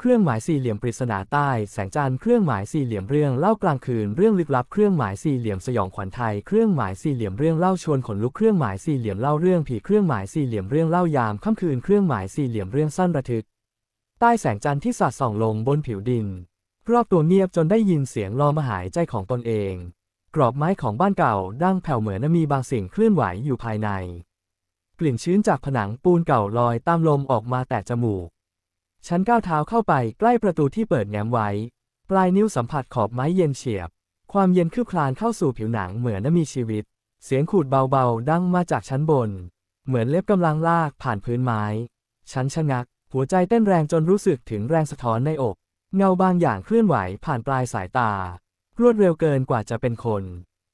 เครื่องหมายสี่เหลี่ยมปริศนาใต้ แสงจันทร์เครื่องหมายสี่เหลี่ยมเรื่องเล่ากลางคืนเรื่องลึกลับเครื่องหมายสี่เหลี่ยมสยองขวัญไทยเครื่องหมายสี่เหลี่ยมเรื่องเล่าชวนขนลุกเครื่องหมายสี่เหลี่ยมเล่าเรื่องผีเครื่องหมายสี่เหลี่ยมเรื่องเล่ายามค่ำคืนเครื่องหมายสี่เหลี่ยมเรื่องสั้นระทึก ใต้แสงจันทร์ที่สาดส่องลงบนผิวดิน รอบตัวเงียบจนได้ยินเสียงลอมหายใจของตนเอง กรอบไม้ของบ้านเก่าดังแผ่วเหมือนมีบางสิ่งเคลื่อนไหวอยู่ภายใน กลิ่นชื้นจากผนังปูนเก่าลอยตามลมออกมาแต่จมูก ฉันก้าวเท้าเข้าไปใกล้ประตูที่เปิดแง้มไว้ ปลายนิ้วสัมผัสขอบไม้เย็นเฉียบ ความเย็นคืบคลานเข้าสู่ผิวหนังเหมือนมีชีวิต เสียงขูดเบาๆ ดังมาจากชั้นบน เหมือนเล็บกำลังลากผ่านพื้นไม้ ฉันชะงัก หัวใจเต้นแรงจนรู้สึกถึงแรงสะท้อนในอก เงาบางอย่างเคลื่อนไหวผ่านปลายสายตา รวดเร็วเกินกว่าจะเป็นคน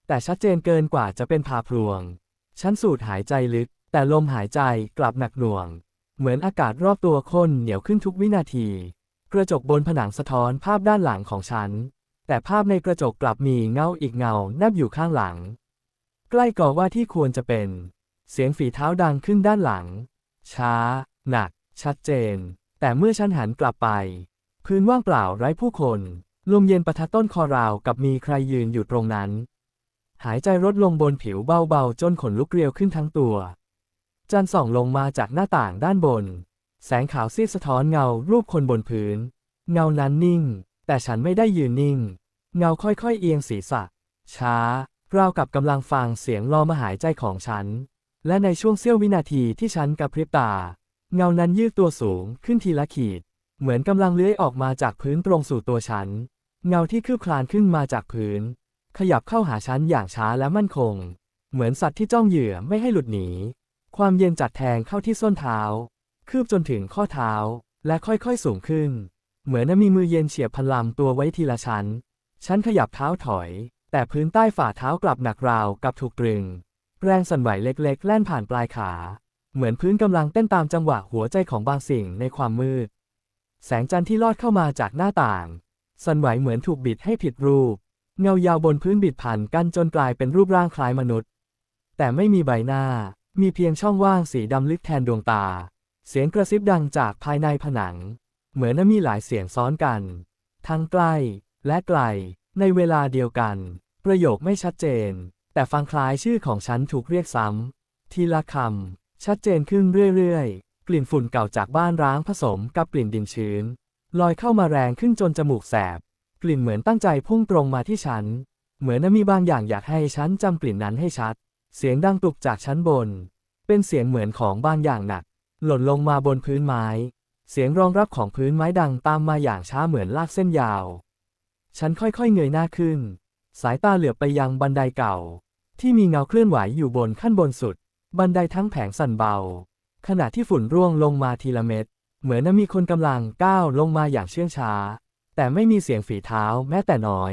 แต่ชัดเจนเกินกว่าจะเป็นพาพลวง ฉันสูดหายใจลึก แต่ลมหายใจกลับหนักหน่วง เหมือนอากาศรอบตัวข้นเหนียวขึ้นทุกวินาที กระจกบนผนังสะท้อนภาพด้านหลังของฉัน แต่ภาพในกระจกกลับมีเงาอีกเงาแนบอยู่ข้างหลัง ใกล้ก่อว่าที่ควรจะเป็น เสียงฝีเท้าดังขึ้นด้านหลัง ช้า หนัก ชัดเจน แต่เมื่อฉันหันกลับไป พื้นว่างเปล่าไร้ผู้คน ลมเย็นปะทะต้นคอราวกับมีใครยืนอยู่ตรงนั้น หายใจลดลงบนผิวเบาๆ จนขนลุกเกลียวขึ้นทั้งตัว จันทร์ส่องลงมาจากหน้าต่างด้านบน แสงขาวซีดสะท้อนเงารูปคนบนพื้น เงานั้นนิ่ง แต่ฉันไม่ได้ยืนนิ่ง เงาค่อยๆเอียงศีรษะ ช้าราวกับกำลังฟังเสียงลอมหายใจของฉัน และในช่วงเสี้ยววินาทีที่ฉันกระพริบตา เงานั้นยืดตัวสูงขึ้นทีละขีด เหมือนกำลังเลื้อยออกมาจากพื้นตรงสู่ตัวฉัน เงาที่คืบคลานขึ้นมาจากพื้น ขยับเข้าหาฉันอย่างช้าและมั่นคง เหมือนสัตว์ที่จ้องเหยื่อไม่ให้หลุดหนี ความเย็นจัดแทงเข้าที่ส้นเท้า คืบจนถึงข้อเท้า และค่อยๆสูงขึ้น เหมือนมีมือเย็นเฉียบพลัมตัวไว้ทีละชั้น ฉันขยับเท้าถอย แต่พื้นใต้ฝ่าเท้ากลับหนักราวกับถูกตรึง แรงสั่นไหวเล็กๆ แล่นผ่านปลายขา เหมือนพื้นกำลังเต้นตามจังหวะหัวใจของบางสิ่งในความมืด แสงจันทร์ที่ลอดเข้ามาจากหน้าต่าง สั่นไหวเหมือนถูกบิดให้ผิดรูป เงายาวบนพื้นบิดผ่านกันจนกลายเป็นรูปร่างคล้ายมนุษย์ แต่ไม่มีใบหน้า มีเพียงช่องว่างสีดำลึกแทนดวงตา เสียงกระซิบดังจากภายในผนัง เหมือนมีหลายเสียงซ้อนกัน ทั้งใกล้และไกล ในเวลาเดียวกัน ประโยคไม่ชัดเจน แต่ฟังคล้ายชื่อของฉันถูกเรียกซ้ำ ทีละคำ ชัดเจนขึ้นเรื่อยๆ กลิ่นฝุ่นเก่าจากบ้านร้างผสมกับกลิ่นดินชื้น ลอยเข้ามาแรงขึ้นจนจมูกแสบ กลิ่นเหมือนตั้งใจพุ่งตรงมาที่ฉัน เหมือนมีบางอย่างอยากให้ฉันจำกลิ่นนั้นให้ชัด เสียงดังตุกจากชั้นบน เป็นเสียงเหมือนของบางอย่างหนัก หล่นลงมาบนพื้นไม้ เสียงรองรับของพื้นไม้ดังตามมาอย่างช้าเหมือนลากเส้นยาว ฉันค่อยๆเงยหน้าขึ้น สายตาเหลือบไปยังบันไดเก่า ที่มีเงาเคลื่อนไหวอยู่บนขั้นบนสุด บันไดทั้งแผงสั่นเบา ขณะที่ฝุ่นร่วงลงมาทีละเม็ด เหมือนมีคนกำลังก้าวลงมาอย่างเชื่องช้า แต่ไม่มีเสียงฝีเท้าแม้แต่น้อย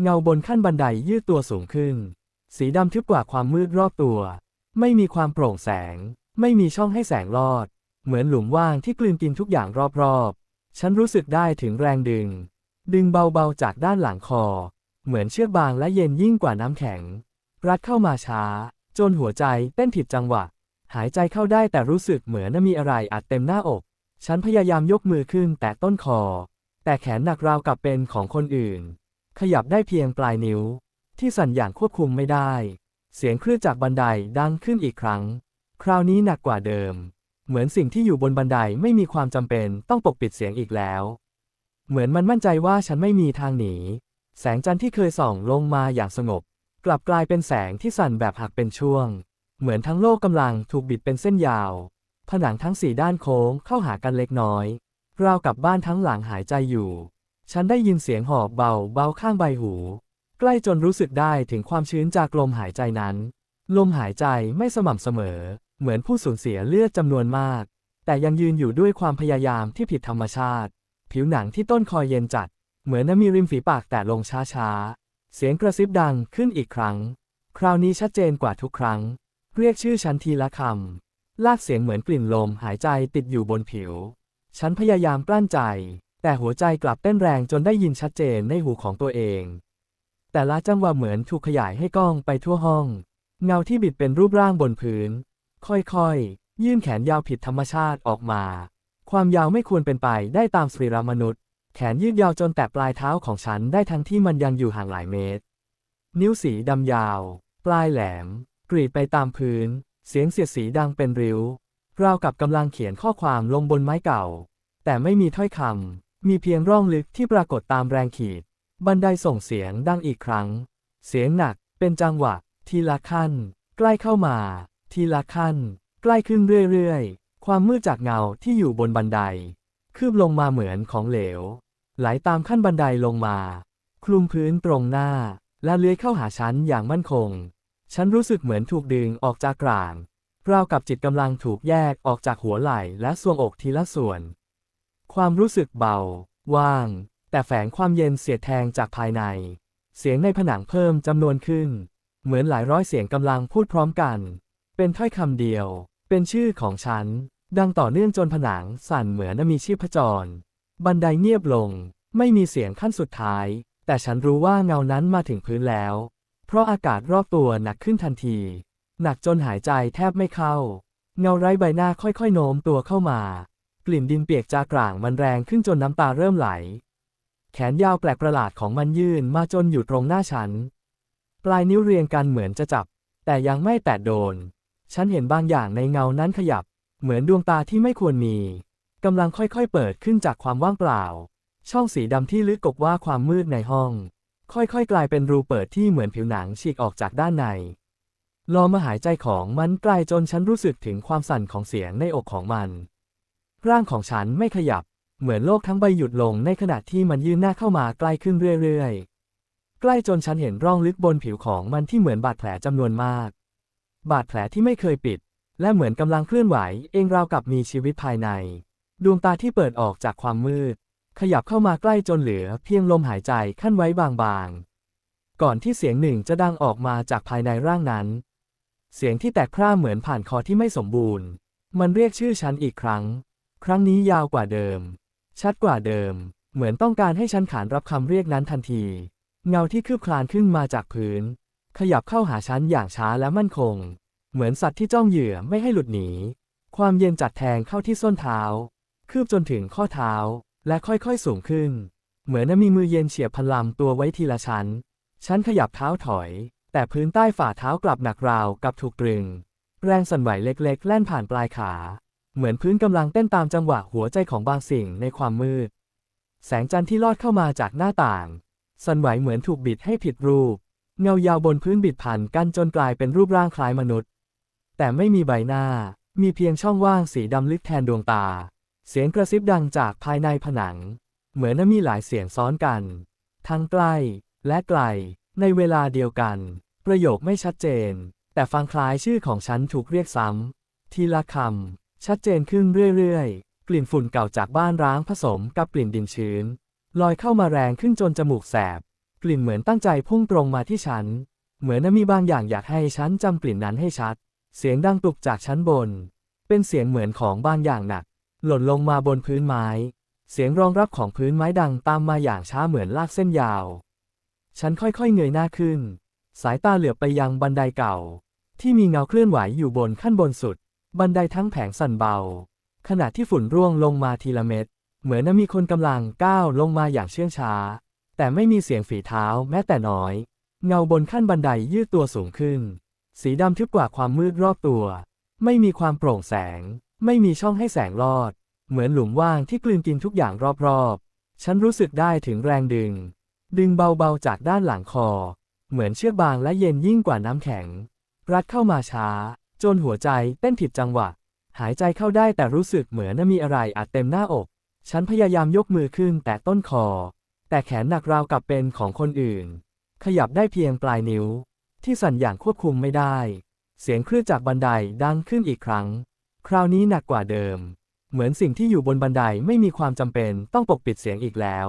เงาบนขั้นบันไดยืดตัวสูงขึ้น สีดำทึบกว่าความมืดรอบตัว ไม่มีความโปร่งแสง ไม่มีช่องให้แสงลอด เหมือนหลุมว่างที่กลืนกินทุกอย่างรอบๆ ฉันรู้สึกได้ถึงแรงดึง ดึงเบาๆจากด้านหลังคอ เหมือนเชือกบางและเย็นยิ่งกว่าน้ำแข็ง รัดเข้ามาช้า จนหัวใจเต้นผิดจังหวะ หายใจเข้าได้แต่รู้สึกเหมือนมีอะไรอัดเต็มหน้าอก ฉันพยายามยกมือขึ้นแต่ต้นคอ แต่แขนหนักราวกับเป็นของคนอื่น ขยับได้เพียงปลายนิ้ว ที่สั่นอย่างควบคุมไม่ได้ เสียงคลื่นจากบันไดดังขึ้นอีกครั้ง คราวนี้หนักกว่าเดิม เหมือนสิ่งที่อยู่บนบันไดไม่มีความจำเป็นต้องปกปิดเสียงอีกแล้ว เหมือนมันมั่นใจว่าฉันไม่มีทางหนี แสงจันทร์ที่เคยส่องลงมาอย่างสงบ กลับกลายเป็นแสงที่สั่นแบบหักเป็นช่วง เหมือนทั้งโลกกำลังถูกบิดเป็นเส้นยาว ผนังทั้งสี่ด้านโค้งเข้าหากันเล็กน้อย ราวกับบ้านทั้งหลังหายใจอยู่ ฉันได้ยินเสียงหอบเบาเบาข้างใบหู ใกล้จนรู้สึกได้ถึงความชื้นจากลมหายใจนั้น ลมหายใจไม่สม่ำเสมอ เหมือนผู้สูญเสียเลือดจำนวนมาก แต่ยังยืนอยู่ด้วยความพยายามที่ผิดธรรมชาติ ผิวหนังที่ต้นคอเย็นจัด เหมือนน้ำมีริมฝีปากแตะลงช้าๆ เสียงกระซิบดังขึ้นอีกครั้ง คราวนี้ชัดเจนกว่าทุกครั้ง เรียกชื่อฉันทีละคำ ลากเสียงเหมือนกลิ่นลมหายใจติดอยู่บนผิว ฉันพยายามกลั้นใจ แต่หัวใจกลับเต้นแรงจนได้ยินชัดเจนในหูของตัวเอง แต่ละจังหวะเหมือนถูกขยายให้กล้องไปทั่วห้อง เงาที่บิดเป็นรูปร่างบนพื้น ค่อยๆ ยื่นแขนยาวผิดธรรมชาติออกมา ความยาวไม่ควรเป็นไปได้ตามสรีรมนุษย์ แขนยืดยาวจนแตะปลายเท้าของฉันได้ทั้งที่มันยังอยู่ห่างหลายเมตร นิ้วสีดำยาว ปลายแหลม กรีดไปตามพื้น เสียงเสียดสีดังเป็นริ้ว ราวกับกำลังเขียนข้อความลงบนไม้เก่า แต่ไม่มีถ้อยคำมีเพียงร่องลึกที่ปรากฏตามแรงขีด บันไดส่งเสียงดังอีกครั้ง เสียงหนักเป็นจังหวะ ทีละขั้น ใกล้เข้ามา ทีละขั้น ใกล้ขึ้นเรื่อยๆ ความมืดจากเงาที่อยู่บนบันได คืบลงมาเหมือนของเหลว ไหลตามขั้นบันไดลงมา คลุมพื้นตรงหน้า และเลื้อยเข้าหาฉันอย่างมั่นคง ฉันรู้สึกเหมือนถูกดึงออกจากกลางราวกับจิตกำลังถูกแยกออกจากหัวไหล่และทรวงอกทีละส่วน ความรู้สึกเบา ว่าง แต่แฝงความเย็นเสียดแทงจากภายใน เสียงในผนังเพิ่มจำนวนขึ้น เหมือนหลายร้อยเสียงกำลังพูดพร้อมกัน เป็นถ้อยคำเดียว เป็นชื่อของฉัน ดังต่อเนื่องจนผนังสั่นเหมือนมีชีพจร บันไดเงียบลง ไม่มีเสียงขั้นสุดท้าย แต่ฉันรู้ว่าเงานั้นมาถึงพื้นแล้ว เพราะอากาศรอบตัวหนักขึ้นทันที หนักจนหายใจแทบไม่เข้า เงาไร้ใบหน้าค่อยๆโน้มตัวเข้ามา กลิ่นดินเปียกจากกลางมันแรงขึ้นจนน้ำตาเริ่มไหล แขนยาวแปลกประหลาดของมันยื่นมาจนอยู่ตรงหน้าฉัน ปลายนิ้วเรียงกันเหมือนจะจับ แต่ยังไม่แตะโดน ฉันเห็นบางอย่างในเงานั้นขยับ เหมือนดวงตาที่ไม่ควรมีกำลังค่อยๆเปิดขึ้นจากความว่างเปล่า ช่องสีดำที่ลึกกบว่าความมืดในห้อง ค่อยๆ กลายเป็นรูเปิดที่เหมือนผิวหนังฉีกออกจากด้านในลอมาหายใจของมันไกลจนฉันรู้สึกถึงความสั่นของเสียงในอกของมัน ร่างของฉันไม่ขยับ เหมือนโลกทั้งใบหยุดลงในขณะที่มันยื่นหน้าเข้ามาใกล้ขึ้นเรื่อยๆ ใกล้จนฉันเห็นร่องลึกบนผิวของมันที่เหมือนบาดแผลจำนวนมาก บาดแผลที่ไม่เคยปิด และเหมือนกำลังเคลื่อนไหว เองราวกับมีชีวิตภายใน ดวงตาที่เปิดออกจากความมืด ขยับเข้ามาใกล้จนเหลือเพียงลมหายใจขั้นไว้บางๆ ก่อนที่เสียงหนึ่งจะดังออกมาจากภายในร่างนั้น เสียงที่แตกพร่าเหมือนผ่านคอที่ไม่สมบูรณ์ มันเรียกชื่อฉันอีกครั้ง ครั้งนี้ยาวกว่าเดิม ชัดกว่าเดิม เหมือนต้องการให้ฉันขานรับคำเรียกนั้นทันที เงาที่คืบคลานขึ้นมาจากพื้น ขยับเข้าหาฉันอย่างช้าและมั่นคง เหมือนสัตว์ที่จ้องเหยื่อไม่ให้หลุดหนี ความเย็นจัดแทงเข้าที่ส้นเท้า คืบจนถึงข้อเท้า และค่อยๆสูงขึ้น เหมือนมีมือเย็นเฉียบพลันลำตัวไว้ทีละชั้น ฉันขยับเท้าถอย แต่พื้นใต้ฝ่าเท้ากลับหนักราวกับถูกตรึง แรงสั่นไหวเล็กๆ แล่นผ่านปลายขา เหมือนพื้นกำลังเต้นตามจังหวะหัวใจของบางสิ่งในความมืด แสงจันทร์ที่ลอดเข้ามาจากหน้าต่างสั่นไหวเหมือนถูกบิดให้ผิดรูป เงายาวบนพื้นบิดผ่านกันจนกลายเป็นรูปร่างคล้ายมนุษย์ แต่ไม่มีใบหน้า มีเพียงช่องว่างสีดำลึกแทนดวงตา เสียงกระซิบดังจากภายในผนัง เหมือนมีหลายเสียงซ้อนกัน ทั้งใกล้และไกล ในเวลาเดียวกัน ประโยคไม่ชัดเจน แต่ฟังคล้ายชื่อของฉันถูกเรียกซ้ำทีละคำ ชัดเจนขึ้นเรื่อยๆ กลิ่นฝุ่นเก่าจากบ้านร้างผสมกับกลิ่นดินชื้น ลอยเข้ามาแรงขึ้นจนจมูกแสบ กลิ่นเหมือนตั้งใจพุ่งตรงมาที่ฉัน เหมือนมีบางอย่างอยากให้ฉันจำกลิ่นนั้นให้ชัด เสียงดังปลุกจากชั้นบน เป็นเสียงเหมือนของบางอย่างหนัก หล่นลงมาบนพื้นไม้ เสียงรองรับของพื้นไม้ดังตามมาอย่างช้าเหมือนลากเส้นยาว ฉันค่อยๆเงยหน้าขึ้น สายตาเหลือบไปยังบันไดเก่า ที่มีเงาเคลื่อนไหวอยู่บนขั้นบนสุด บันไดทั้งแผงสั่นเบา ขณะที่ฝุ่นร่วงลงมาทีละเม็ด เหมือนมีคนกำลังก้าวลงมาอย่างเชื่องช้า แต่ไม่มีเสียงฝีเท้าแม้แต่น้อย เงาบนขั้นบันไดยืดตัวสูงขึ้น สีดำทึบกว่าความมืดรอบตัว ไม่มีความโปร่งแสง ไม่มีช่องให้แสงลอด เหมือนหลุมว่างที่กลืนกินทุกอย่างรอบๆ ฉันรู้สึกได้ถึงแรงดึง ดึงเบาๆจากด้านหลังคอ เหมือนเชือกบางและเย็นยิ่งกว่าน้ำแข็ง รัดเข้ามาช้า จนหัวใจเต้นผิดจังหวะ หายใจเข้าได้แต่รู้สึกเหมือนมีอะไรอัดเต็มหน้าอก ฉันพยายามยกมือขึ้นแต่ต้นคอ แต่แขนหนักราวกับเป็นของคนอื่น ขยับได้เพียงปลายนิ้ว ที่สั่นอย่างควบคุมไม่ได้ เสียงคลื่นจากบันไดดังขึ้นอีกครั้ง คราวนี้หนักกว่าเดิม เหมือนสิ่งที่อยู่บนบันไดไม่มีความจำเป็นต้องปกปิดเสียงอีกแล้ว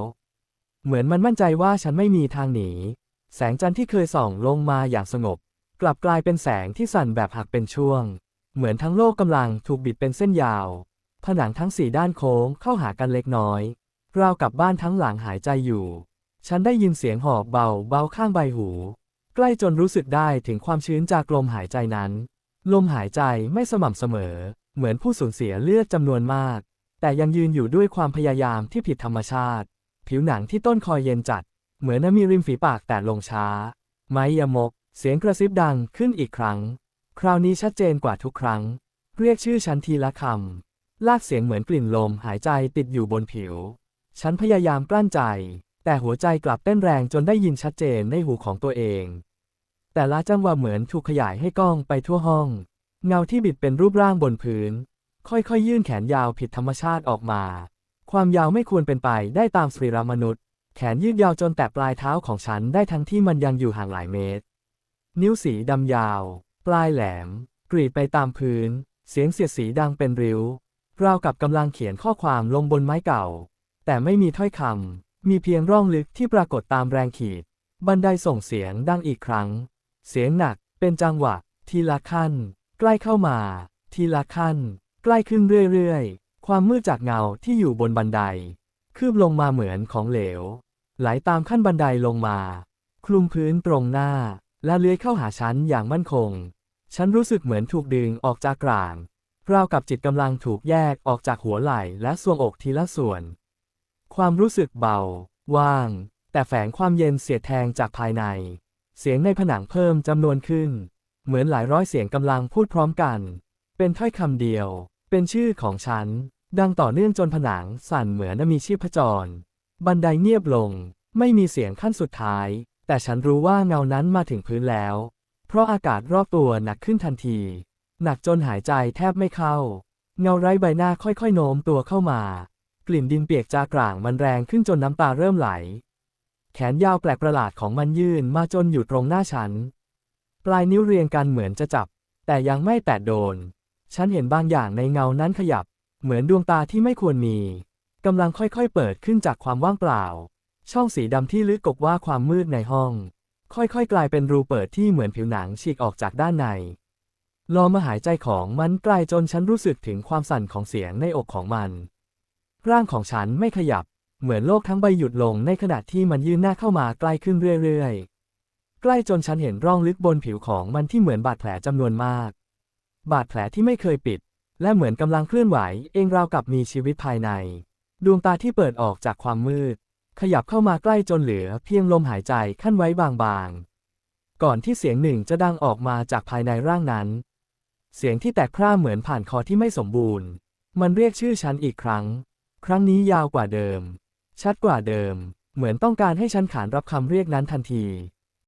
เหมือนมันมั่นใจว่าฉันไม่มีทางหนี แสงจันทร์ที่เคยส่องลงมาอย่างสงบ กลับกลายเป็นแสงที่สั่นแบบหักเป็นช่วง เหมือนทั้งโลกกำลังถูกบิดเป็นเส้นยาว ผนังทั้งสี่ด้านโค้งเข้าหากันเล็กน้อย ราวกับบ้านทั้งหลังหายใจอยู่ ฉันได้ยินเสียงหอบเบาเบาข้างใบหู ใกล้จนรู้สึกได้ถึงความชื้นจากลมหายใจนั้น ลมหายใจไม่สม่ำเสมอ เหมือนผู้สูญเสียเลือดจำนวนมาก แต่ยังยืนอยู่ด้วยความพยายามที่ผิดธรรมชาติ ผิวหนังที่ต้นคอยเย็นจัด เหมือนมีริมฝีปากแต่ลงช้า ไม้ยมก เสียงกระซิบดังขึ้นอีกครั้ง คราวนี้ชัดเจนกว่าทุกครั้ง เรียกชื่อฉันทีละคำ ลากเสียงเหมือนกลิ่นลมหายใจติดอยู่บนผิว ฉันพยายามกลั้นใจ แต่หัวใจกลับเต้นแรงจนได้ยินชัดเจนในหูของตัวเอง แต่ละจังหวะเหมือนถูกขยายให้กล้องไปทั่วห้อง เงาที่บิดเป็นรูปร่างบนพื้น ค่อยๆ ยื่นแขนยาวผิดธรรมชาติออกมา ความยาวไม่ควรเป็นไปได้ตามสรีรมนุษย์ แขนยืดยาวจนแตะปลายเท้าของฉันได้ทั้งที่มันยังอยู่ห่างหลายเมตร นิ้วสีดำยาว ปลายแหลม กรีดไปตามพื้น เสียงเสียดสีดังเป็นริ้ว ราวกับกำลังเขียนข้อความลงบนไม้เก่า แต่ไม่มีถ้อยคำ มีเพียงร่องลึกที่ปรากฏตามแรงขีด บันไดส่งเสียงดังอีกครั้ง เสียงหนัก เป็นจังหวะ ทีละขั้น ใกล้เข้ามา ทีละขั้น ใกล้ขึ้นเรื่อยๆ ความมืดจากเงาที่อยู่บนบันได คืบลงมาเหมือนของเหลว ไหลตามขั้นบันไดลงมา คลุมพื้นตรงหน้า และเลื้อยเข้าหาฉันอย่างมั่นคง ฉันรู้สึกเหมือนถูกดึงออกจากกลาง ราวกับจิตกำลังถูกแยกออกจากหัวไหล่และทรวงอกทีละส่วน ความรู้สึกเบา ว่าง แต่แฝงความเย็นเสียดแทงจากภายใน เสียงในผนังเพิ่มจำนวนขึ้น เหมือนหลายร้อยเสียงกำลังพูดพร้อมกัน เป็นถ้อยคำเดียว เป็นชื่อของฉัน ดังต่อเนื่องจนผนังสั่นเหมือนมีชีพจร บันไดเงียบลง ไม่มีเสียงขั้นสุดท้าย แต่ฉันรู้ว่าเงานั้นมาถึงพื้นแล้ว เพราะอากาศรอบตัวหนักขึ้นทันที หนักจนหายใจแทบไม่เข้า เงาไร้ใบหน้าค่อยๆโน้มตัวเข้ามา กลิ่นดินเปียกจากกลางมันแรงขึ้นจนน้ำตาเริ่มไหล แขนยาวแปลกประหลาดของมันยื่นมาจนอยู่ตรงหน้าฉัน ปลายนิ้วเรียงกันเหมือนจะจับ แต่ยังไม่แตะโดน ฉันเห็นบางอย่างในเงานั้นขยับ เหมือนดวงตาที่ไม่ควรมีกำลังค่อยๆเปิดขึ้นจากความว่างเปล่า ช่องสีดำที่ลึกกบว่าความมืดในห้อง ค่อยๆ กลายเป็นรูเปิดที่เหมือนผิวหนังฉีกออกจากด้านใน ลอมาหายใจของมันใกลจนฉันรู้สึกถึงความสั่นของเสียงในอกของมัน ร่างของฉันไม่ขยับ เหมือนโลกทั้งใบหยุดลงในขณะที่มันยื่นหน้าเข้ามาใกล้ขึ้นเรื่อยๆ ใกล้จนฉันเห็นร่องลึกบนผิวของมันที่เหมือนบาดแผลจำนวนมาก บาดแผลที่ไม่เคยปิด และเหมือนกำลังเคลื่อนไหว เองราวกับมีชีวิตภายใน ดวงตาที่เปิดออกจากความมืด ขยับเข้ามาใกล้จนเหลือเพียงลมหายใจขั้นไว้บางๆ ก่อนที่เสียงหนึ่งจะดังออกมาจากภายในร่างนั้น เสียงที่แตกพร่าเหมือนผ่านคอที่ไม่สมบูรณ์ มันเรียกชื่อฉันอีกครั้ง ครั้งนี้ยาวกว่าเดิม ชัดกว่าเดิม เหมือนต้องการให้ฉันขานรับคำเรียกนั้นทันที